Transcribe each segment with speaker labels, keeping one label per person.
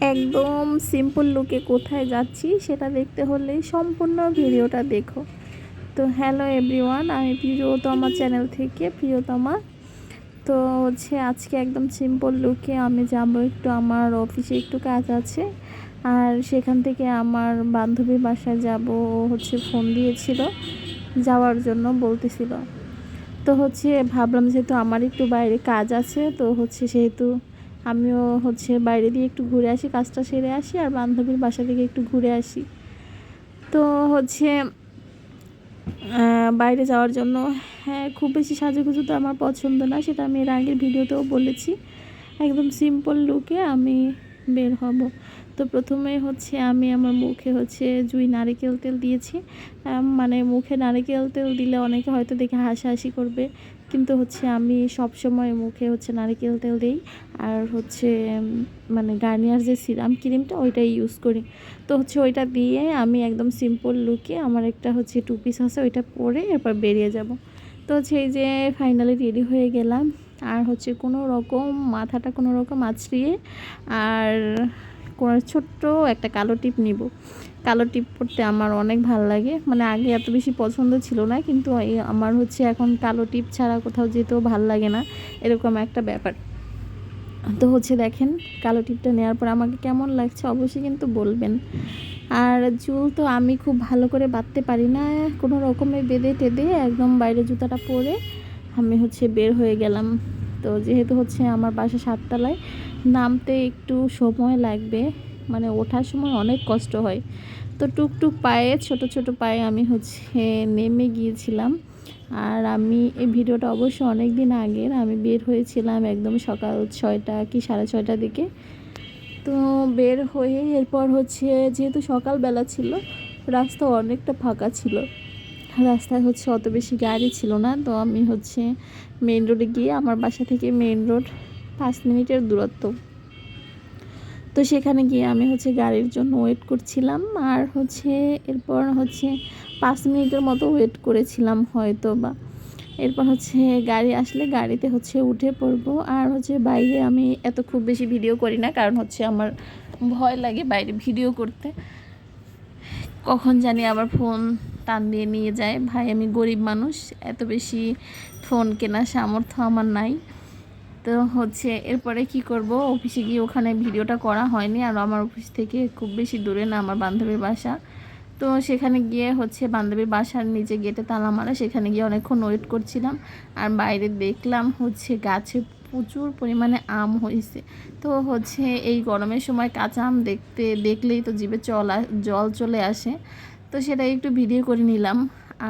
Speaker 1: একদম সিম্পল লুকে কোথায় যাচ্ছি সেটা দেখতে হলে সম্পূর্ণ ভিডিওটা দেখো। তো হ্যালো এভরিওয়ান আমি প্রিয়তমা চ্যানেল থেকে প্রিয়তমা। তো হচ্ছে আজকে একদম সিম্পল লুকে আমি যাব একটু আমার অফিসে একটু কাজ আছে। আর সেখান থেকে আমার বান্ধবীর বাসায় যাব হচ্ছে ফোন দিয়েছিল যাওয়ার জন্য বলতেছিল। তো হচ্ছে ভাবলাম যেহেতু আমার একটু বাইরে কাজ আছে, তো হচ্ছে সেহেতু আমিও হচ্ছে বাইরে দিয়ে একটু ঘুরে আসি, কাজটা সেরে আসি আর বান্ধবীর বাসা থেকে একটু ঘুরে আসি। তো হচ্ছে বাইরে যাওয়ার জন্য হ্যাঁ খুব বেশি সাজুগুজু তো আমার পছন্দ না, সেটা আমি এর আগের ভিডিওতেও বলেছি। একদম সিম্পল লুকে আমি বের হব। তো প্রথমে হচ্ছে আমি আমার মুখে হচ্ছে জুই নারিকেল তেল দিয়েছি। মানে মুখে নারিকেল তেল দিলে অনেকে হয়তো দেখে হাসাহাসি করবে। কিন্তু হচ্ছে আমি সব সময় মুখে হচ্ছে নারিকেল তেল দিই। আর হচ্ছে মানে গার্নিয়ার যে সিরাম ক্রিমটা ওইটাই ইউজ করি। তো হচ্ছে ওইটা দিয়ে আমি একদম সিম্পল লুকে আমার একটা হচ্ছে টু পিস আছে, ওইটা পরে এরপর বেরিয়ে যাব। তো হচ্ছে এই যে ফাইনালি রেডি হয়ে গেলাম। আর হচ্ছে কোনো রকম মাথাটা কোনো রকম আছড়িয়ে, আর ছোট্ট একটা কালো টিপ নিব। কালো টিপ পরতে আমার অনেক ভালো লাগে। মানে আগে এত বেশি পছন্দ ছিল না, কিন্তু আমার হচ্ছে এখন কালো টিপ ছাড়া কোথাও যেতেও ভালো লাগে না, এরকম একটা ব্যাপার। তো হচ্ছে দেখেন, কালো টিপটা নেওয়ার পর আমাকে কেমন লাগছে অবশ্যই কিন্তু বলবেন। আর চুল তো আমি খুব ভালো করে বাঁধতে পারি না, কোনো রকমে বেঁধে টেঁধে একদম বাইরে জুতাটা পরে আমি হচ্ছে বের হয়ে গেলাম। তো যেহেতু হচ্ছে আমার বাসা সাততলায় নামতে একটু সময় লাগবে। মানে ওঠার সময় অনেক কষ্ট হয়। তো টুকটুক পায়ে, ছোট ছোট পায়ে আমি হচ্ছে নেমে গিয়েছিলাম। আর আমি এই ভিডিওটা অবশ্য অনেক দিন আগের। আমি বের হয়েছিলাম একদম সকাল ছয়টা কি সাড়ে ছয়টার দিকে। তো বের হয়ে এরপর হচ্ছে যেহেতু সকালবেলা ছিল, রাস্তা অনেকটা ফাঁকা ছিল। রাস্তায় হচ্ছে অত বেশি গাড়ি ছিল না। তো আমি হচ্ছে মেন রোডে গিয়ে আমার বাসা থেকে মেন রোড পাঁচ মিনিটের দূরত্ব। তো সেখানে গিয়ে আমি হচ্ছে গাড়ির জন্য ওয়েট করছিলাম আর হচ্ছে এরপর হচ্ছে পাঁচ মিনিটের মতো ওয়েট করেছিলাম হয়তো বা এরপর হচ্ছে গাড়ি আসলে গাড়িতে হচ্ছে উঠে পড়ব আর হচ্ছে বাইরে আমি এত খুব বেশি ভিডিও করি না কারণ হচ্ছে আমার ভয় লাগে বাইরে ভিডিও করতে। কখন জানি আবার ফোন টান দিয়ে নিয়ে যায়। ভাই আমি গরিব মানুষ, এত বেশি ফোন কেনার সামর্থ্য আমার নাই। তো হচ্ছে এরপরে কি করব? অফিসে গিয়ে ওখানে ভিডিওটা করা হয়নি। আর আমার অফিস থেকে খুব বেশি দূরে না, আমার বান্ধবীর বাসা। তো সেখানে গিয়ে হচ্ছে বান্ধবীর বাসার নিচে গেটে তালা মারা সেখানে গিয়ে অনেকক্ষণ ওয়েট করছিলাম। আর বাইরে দেখলাম হচ্ছে গাছে প্রচুর পরিমাণে আম হয়েছে। তো হচ্ছে এই গরমের সময় কাঁচা আম দেখতে, দেখলেই তো জিভে চল, জল চলে আসে। তো সেটা একটু ভিডিও করে নিলাম।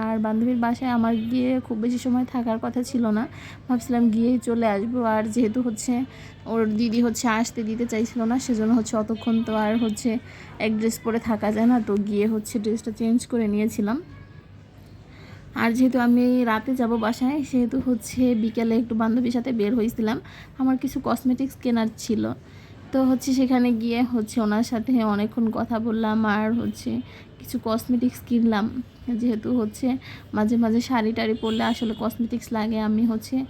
Speaker 1: আর বান্ধবীর বাসায় আমার গিয়ে খুব বেশি সময় থাকার কথা ছিল না। ভাবছিলাম গিয়েই চলে আসব আর যেহেতু হচ্ছে ওর দিদি হচ্ছে আসতে দিতে চাইছিল না, সেজন্য হচ্ছে অতক্ষণ তো আর হচ্ছে এক ড্রেস পরে থাকা যায় না, তো গিয়ে হচ্ছে ড্রেসটা চেঞ্জ করে নিয়েছিলাম। আর যেহেতু আমি রাতে যাব বাসায়, সেহেতু হচ্ছে বিকেলে একটু বান্ধবীর সাথে বের হয়েছিলাম। আমার কিছু কসমেটিক্স কেনার ছিল। তো হচ্ছে সেখানে গিয়ে হচ্ছে ওনার সাথে অনেকক্ষণ কথা বললাম আর হচ্ছে কিছু কসমেটিক্স কিনলাম। যেহেতু হচ্ছে মাঝে মাঝে শাড়ি টাড়ি পরলে আসলে কসমেটিক্স লাগে। আমি হচ্ছে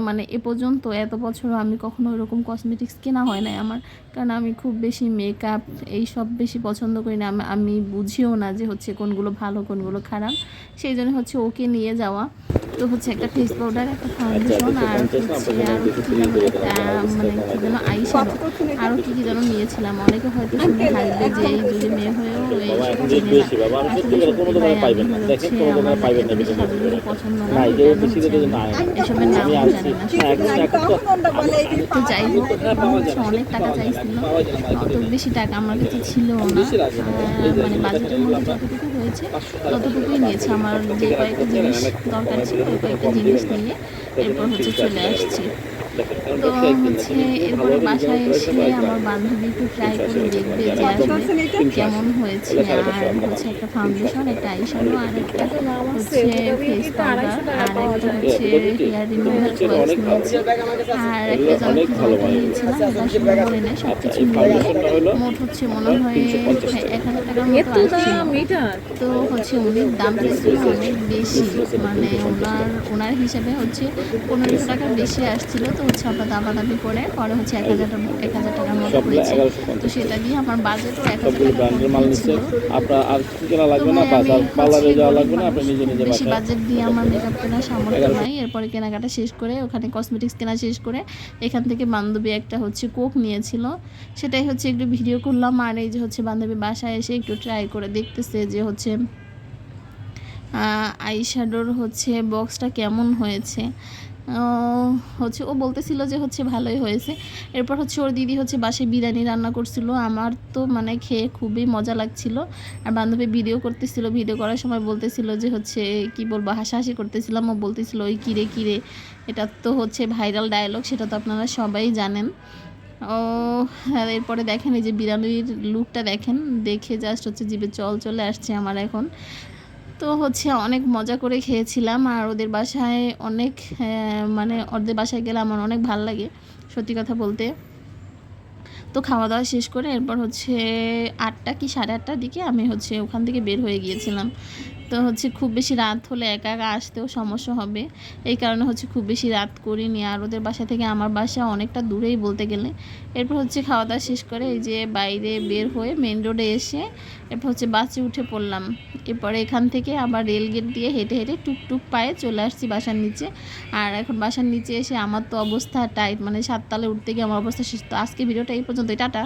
Speaker 1: মানে এ পর্যন্ত এত বছর আমি কখনো ওরকম কসমেটিক্স কেনা হয় না আমার। কারণ আমি খুব বেশি মেকআপ এই সব বেশি পছন্দ করি না। আমি- বুঝিও না যে হচ্ছে কোনগুলো ভালো, কোনগুলো খারাপ। সেই জন্য হচ্ছে ওকে নিয়ে যাওয়া। তো হচ্ছে একটা ফেস পাউডার একটা ফাউন্ডেশন আর হচ্ছে আরও কি মানে কি যেন আই আরও কি কি যেন নিয়েছিলাম। অনেকে হয়তো শুনে হাসবে যে এই যুগে মেয়ে হয়েও এইসব চিনে না আসলে সত্যি ভাই আমি হচ্ছে আমার এত বেশি সাজুগুজু পছন্দ না। এসবের নাম জানি না।
Speaker 2: হ্যাঁ, তো
Speaker 1: যাই হোক হচ্ছে অনেক টাকা চাইছিল অত বেশি টাকা আমার কাছে ছিল না। মানে বাজেটের মধ্যে যতটুকু হয়েছে ততটুকুই নিয়েছে আমার যে কয়েকটা জিনিস দরকার ছিল, ওই কয়েকটা জিনিস নিয়ে এরপর হচ্ছে চলে আসছি। হচ্ছে এরপরে বাসায় এসে আমার বান্ধবী একটু ট্রাই করে দেখবে যে আসলে কেমন হয়েছে। আর হচ্ছে একটা ফাউন্ডেশন একটা আইশ্যাডো আর একটা হচ্ছে ফেস পাউডার আর একটা হচ্ছে হেয়ার রিমুভার ওয়েলস নিয়েছি। আর একটা যেন কি নিয়েছিলাম ওটা আসলে মনে নেই সব কিছু মিলিয়ে মোট হচ্ছে মনে হয় এক হাজার টাকার মতো আসছিল তো হচ্ছে অনেক দাম চাইছিল অনেক বেশি মানে ওনার ওনার হিসাবে হচ্ছে পনেরোশো টাকার বেশি আসছিল তো আমরা দামাদামি করে পরে হচ্ছে এক হাজার এক হাজার টাকার মতো হয়েছে। তো সেটা দিয়ে আমার বাজেটও এক হাজার
Speaker 2: ব্র্যান্ডের মাল নিচ্ছে। আপনার আর কেনা লাগবে না
Speaker 1: ভাই
Speaker 2: বাস
Speaker 1: আমি
Speaker 2: আর পার্লারে যাওয়া লাগবে না আপনি নিজে নিজে
Speaker 1: বেশি বাজেট দিয়ে আমার মেকআপ কেনার সামর্থ্য। নাই। এরপরে কেনাকাটা শেষ করে ওখানে কসমেটিক্স কেনা শেষ করে এখান থেকে বান্ধবী একটা হচ্ছে কোক নিয়েছিল। সেটাই হচ্ছে একটু ভিডিও করলাম আর এই যে হচ্ছে বান্ধবী বাসায় এসে একটু ট্রাই করে দেখতেছে যে হচ্ছে আই শ্যাডোর হচ্ছে বক্সটা কেমন হয়েছে। হচ্ছে ও বলতেছিল যে হচ্ছে ভালোই হয়েছে। এরপর হচ্ছে ওর দিদি হচ্ছে বাসায় বিরিয়ানি রান্না করছিল। আমার তো মানে খেয়ে খুবই মজা লাগছিল। আর বান্ধবী ভিডিও করতেছিল, ভিডিও করার সময় বলতেছিল যে হচ্ছে, কি বলব, হাসাহাসি করতেছিলাম। ও বলতেছিল, ওই কিরে কিরে? এটা তো হচ্ছে ভাইরাল ডায়লগ সেটা তো আপনারা সবাই জানেন। ও আর এরপরে দেখেন এই যে বিরিয়ানির লুকটা দেখেন। দেখে জাস্ট হচ্ছে জিভে চল চলে আসছে আমার এখন। তো হচ্ছে অনেক মজা করে খেয়েছিলাম আর ওদের বাসায় অনেক মানে ওদের বাসায় গেলে আমার অনেক ভালো লাগে সত্যি কথা বলতে। তো খাওয়া দাওয়া শেষ করে এরপর হচ্ছে আটটা কি সাড়ে আটটার দিকে আমি হচ্ছে ওখান থেকে বের হয়ে গিয়েছিলাম। তো হচ্ছে খুব বেশি রাত হলে একা একা আসতেও সমস্যা হবে। এই কারণে হচ্ছে খুব বেশি রাত করিনি। আর ওদের বাসা থেকে আমার বাসা অনেকটা দূরেই বলতে গেলে। এরপর হচ্ছে খাওয়া দাওয়া শেষ করে এই যে বাইরে বের হয়ে মেন রোডে এসে এরপর হচ্ছে বাসে উঠে পড়লাম। এরপরে এখান থেকে আবার রেল গেট দিয়ে হেঁটে হেঁটে টুকটুক পায়ে চলে আসছি বাসার নিচে। আর এখন বাসার নিচে এসে আমার তো অবস্থা টাইট মানে সাততালে উঠতে গিয়ে আমার অবস্থা শেষ তো আজকে ভিডিওটা এই পর্যন্ত টাটা।